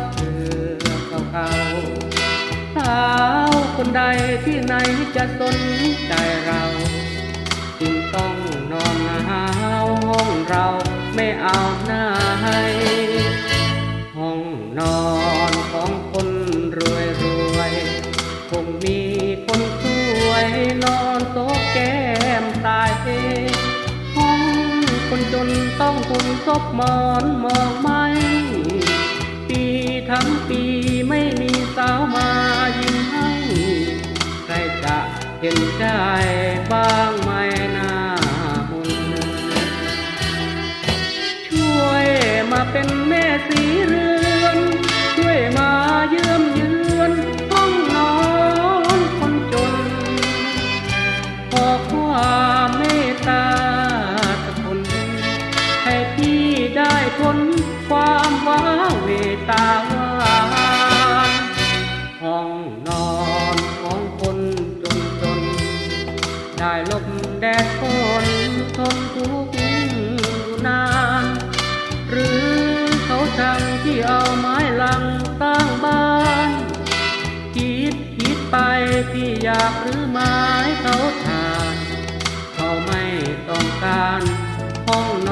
ำซ้ำก็เสือเก่าสาวคนใดที่ไหนจะสนใจเราจึงต้องนอนหนาวห้องเราไม่เอาหน้าให้ห้องนอนของคนรวยรวยคงมีคนสวยนอนโต๊ะแก้มตายห้องคนจนต้องคุณซบมอนมองไหม เห็นใจบ้างไหมนาบุญช่วยมาเป็นแม่ แดดฝนทนทุกข์อยู่นาน หรือเขาช่างที่เอาไม้ลังตั้งบ้าน คิดคิดไปพี่อยากหรือไม้เขาทาน เขาไม่ต้องการห้องน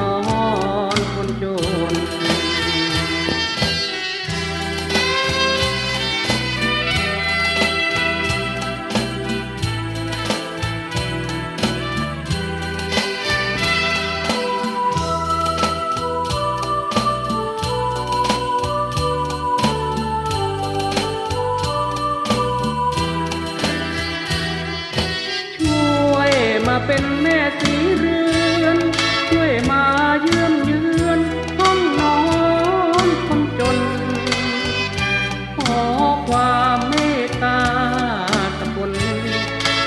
อน เป็นแม่สีเรือนช่วยมาเยื่อเยือนห้องนอนคนจน ขอความเมตตาสักคน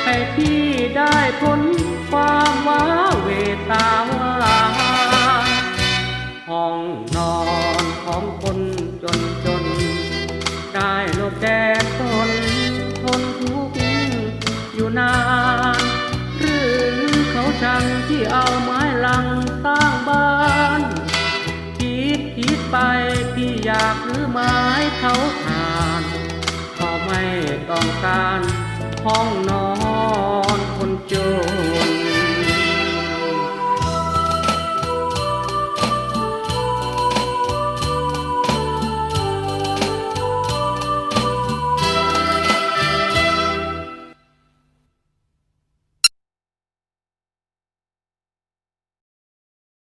ให้พี่ได้พ้นความว้าเหวตาวาห้องนอนของคนจนจน เอาไม้ลังสร้างบ้านคิดคิดไปพี่อยากหรือไม้เขาทานเขาไม่ต้องการห้องนอน